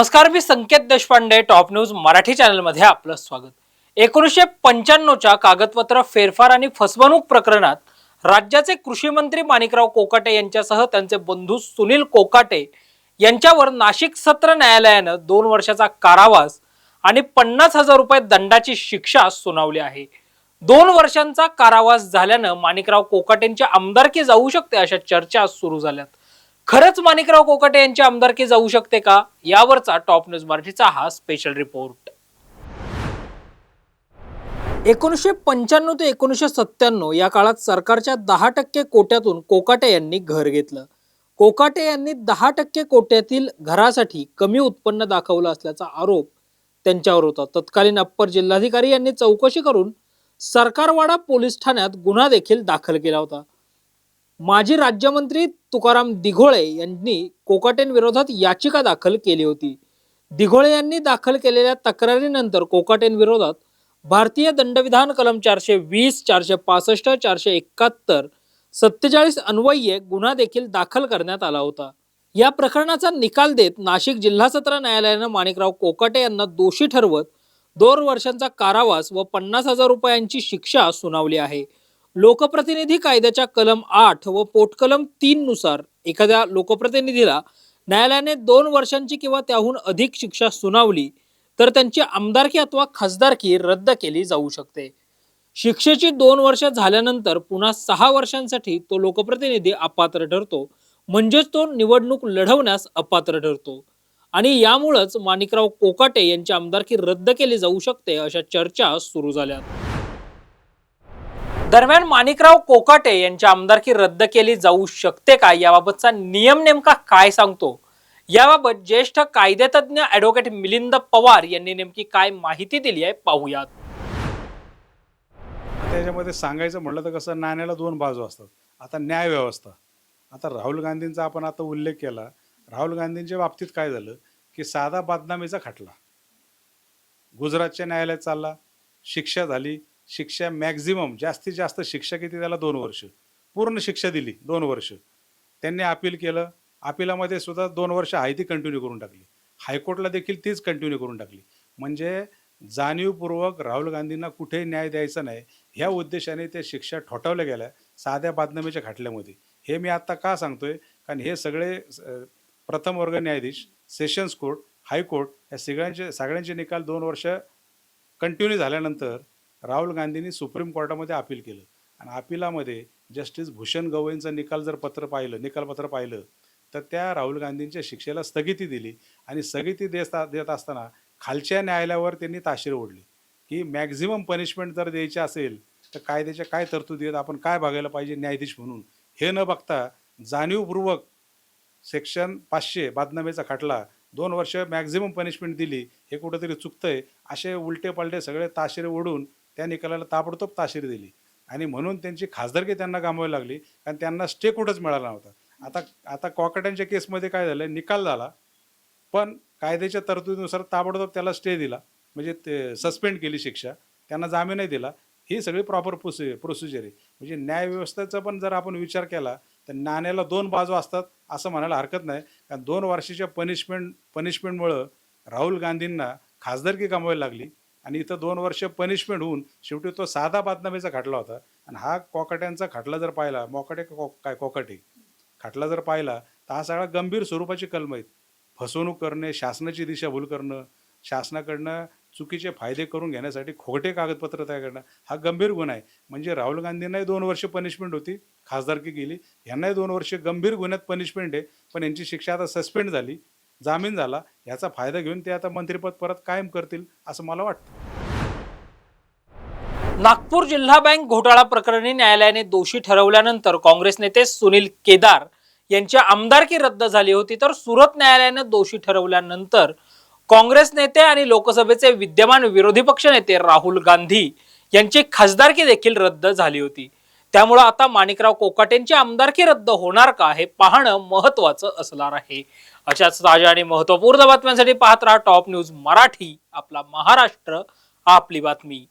नमस्कार मी Sanket Deshpande top news Marathi चॅनलमध्ये आपलं स्वागत. एकोणीसशे पंच्याण्णवच्या कागदपत्र फेरफार आणि फसवणूक प्रकरणात राज्याचे कृषी मंत्री माणिकराव कोकाटे यांच्यासह त्यांचे बंधू सुनील कोकाटे यांच्यावर नाशिक सत्र न्यायालयानं दोन वर्षाचा कारावास आणि पन्नास हजार रुपये दंडाची शिक्षा सुनावली आहे. दोन वर्षांचा कारावास झाल्यानं माणिकराव कोकाटेंची आमदारकी जाऊ शकते अशा चर्चा सुरू झाल्यात. खरंच माणिकराव कोकाटे यांची आमदारकी जाऊ शकते का? यावरचा टॉप न्यूज मराठीचा हा स्पेशल रिपोर्ट एकोणीसशे पंच्याण्णव ते एकोणीसशे सत्त्याण्णव या काळात सरकारच्या दहा टक्के कोट्यातून कोकाटे यांनी घर घेतलं. कोकाटे यांनी दहा टक्के कोट्यातील घरासाठी कमी उत्पन्न दाखवलं असल्याचा आरोप त्यांच्यावर होता. तत्कालीन अप्पर जिल्हाधिकारी यांनी चौकशी करून सरकारवाडा पोलीस ठाण्यात गुन्हा देखील दाखल केला होता. माजी राज्यमंत्री तुकाराम दिघोळे यांनी कोकाटेंविरोधात याचिका दाखल केली होती. दिघोळे यांनी दाखल केलेल्या तक्रारीनंतर कोकाटेंविरोधात भारतीय दंडविधान कलम चारशे वीस चारशे पासष्ट चारशे एकाहत्तर सत्तेचाळीस अन्वये गुन्हा देखील दाखल करण्यात आला होता. या प्रकरणाचा निकाल देत नाशिक जिल्हा सत्र न्यायालयानं माणिकराव कोकाटे यांना दोषी ठरवत दोन वर्षांचा कारावास व पन्नास हजार रुपयांची शिक्षा सुनावली आहे. लोकप्रतिनिधी कायद्याच्या कलम आठ व पोटकलम तीन नुसार एखाद्या लोकप्रतिनिधीला न्यायालयाने दोन वर्षांची किंवा त्याहून अधिक शिक्षा सुनावली तर त्यांची आमदारकी अथवा खासदारकी रद्द केली जाऊ शकते. शिक्षेची दोन वर्ष झाल्यानंतर पुन्हा सहा वर्षांसाठी तो लोकप्रतिनिधी अपात्र ठरतो म्हणजेच तो निवडणूक लढवण्यास अपात्र ठरतो. आणि यामुळंच माणिकराव कोकाटे यांची आमदारकी रद्द केली जाऊ शकते अशा चर्चा सुरू झाल्या दरम्यान माणिकराव कोकाटे यांची आमदारकी रद्द केली जाऊ शकते का? याबाबतचा नियम नेमका काय सांगतो? याबाबत ज्येष्ठ कायदेतज्ञ ऍडव्होकेट मिलिंद पवार यांनी नेमकी काय माहिती दिली आहे? पाहूयात. त्याच्यामध्ये सांगायचं म्हटलं तर कसं नाण्याला दोन बाजू असतात. आता न्याय व्यवस्था. आता राहुल गांधींचा आपण आता उल्लेख केला. राहुल गांधींच्या बाबतीत काय झालं की साधा बदनामीचा खटला. गुजरातच्या न्यायालयात चालला. शिक्षा झाली. शिक्षा मॅक्झिमम जास्तीत जास्त शिक्षा किती त्याला? दोन वर्ष. पूर्ण शिक्षा दिली दोन वर्ष. त्यांनी अपील केलं. अपिलामध्ये सुद्धा दोन वर्ष आहे ती कंटिन्यू करून टाकली. हायकोर्टला देखील तीच कंटिन्यू करून टाकली. म्हणजे जाणीवपूर्वक राहुल गांधींना कुठेही न्याय द्यायचा नाही. ह्या उद्देशाने त्या शिक्षा ठोठावल्या गेल्या साध्या बातम्याच्या खाटल्यामध्ये. हे मी आत्ता का सांगतोय? कारण हे सगळे प्रथम वर्ग न्यायाधीश सेशन्स कोर्ट हायकोर्ट या सगळ्यांचे सगळ्यांचे निकाल दोन वर्ष कंटिन्यू झाल्यानंतर राहुल गांधींनी सुप्रीम कोर्टामध्ये अपील केलं. आणि अपिलामध्ये जस्टिस भूषण गवईंचं निकाल जर पत्र पाहिलं निकालपत्र पाहिलं तर त्या राहुल गांधींच्या शिक्षेला स्थगिती दिली. आणि स्थगिती देता देत असताना खालच्या न्यायालयावर त्यांनी ताशीर ओढली की मॅक्झिमम पनिशमेंट जर द्यायची असेल तर कायद्याच्या काय तरतुदी आहेत? आपण काय बघायला पाहिजे न्यायाधीश म्हणून? हे न बघता जाणीवपूर्वक सेक्शन पाचशे बादनामेचा खटला दोन वर्ष मॅक्झिमम पनिशमेंट दिली. हे कुठंतरी चुकतंय. असे उलटे पलटे सगळे ताशेरे ओढून त्या निकालाला ताबडतोब ताशीर दिली. आणि म्हणून त्यांची खासदारकी त्यांना गमावी लागली. कारण त्यांना स्टे कुठंच मिळाला नव्हता. आता आता कॉकट्यांच्या केसमध्ये काय झालं? निकाल झाला. पण कायद्याच्या तरतुदीनुसार ताबडतोब त्याला स्टे दिला. म्हणजे ते सस्पेंड केली शिक्षा. त्यांना जामीनही दिला. ही सगळी प्रॉपर प्रोसि प्रोसिजर आहे. म्हणजे न्यायव्यवस्थेचा पण जर आपण विचार केला तर नाण्याला दोन बाजू असतात असं म्हणायला हरकत नाही. कारण दोन वर्षाच्या पनिशमेंट पनिशमेंटमुळं राहुल गांधींना खासदारकी गमवायला लागली. आणि इथं दोन वर्ष पनिशमेंट होऊन शेवटी तो साधा बातनामीचा खटला होता. आणि हा कोकाट्यांचा खटला जर पाहिला मोकाटे काय कोकाटे? खटला जर पाहिला तर हा सगळा गंभीर स्वरूपाची कलम आहेत. फसवणूक करणे शासनाची दिशाभूल करणं शासनाकडनं चुकीचे फायदे करून घेण्यासाठी खोटे कागदपत्र तयार करणं हा गंभीर गुन्हा आहे. म्हणजे राहुल गांधींनाही दोन वर्ष पनिशमेंट होती खासदारकी गेली यांनाही दोन वर्ष गंभीर गुन्ह्यात पनिशमेंट आहे. पण यांची शिक्षा आता सस्पेंड झाली. जामीन झाला याचा फायदा घेऊन ते आता मंत्रिपद परत कायम करतील असं मला वाटतं. नागपूर जिल्हा बँक घोटाळा प्रकरणी न्यायालयाने दोषी ठरवल्यानंतर काँग्रेस नेते सुनील केदार यांची आमदारकी रद्द झाली होती तर सुरत न्यायालयाने दोषी ठरवल्यानंतर काँग्रेस नेते आणि लोकसभेचे विद्यमान विरोधी पक्ष नेते राहुल गांधी यांची खासदारकी देखील रद्द झाली होती. त्यामुळं आता माणिकराव कोकाटेंची आमदारकी रद्द होणार का हे पाहणं महत्वाचं असणार आहे. अशाच ताज्या आणि महत्त्वपूर्ण बातम्यांसाठी पाहत राहा टॉप न्यूज मराठी आपला महाराष्ट्र आपली बातमी.